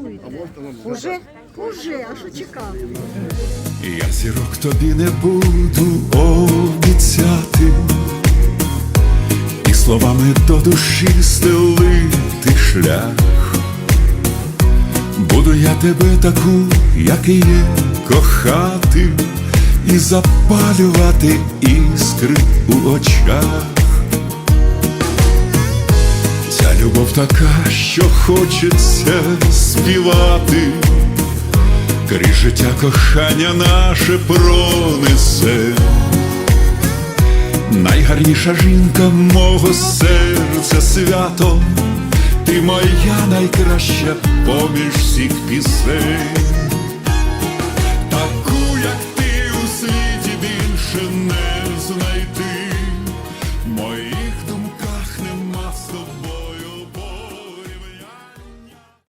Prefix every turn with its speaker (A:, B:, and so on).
A: святкуєте? Уже? Уже, а що чекати?
B: Я зірок тобі не буду обіцяти, і словами до душі стелити шлях. Буду я тебе таку, як і є, кохати і запалювати іскри у очах. Така, що хочеться співати. Крізь життя кохання наше пронесе. Найгарніша жінка мого серця свято, ти моя найкраща поміж всіх пісень.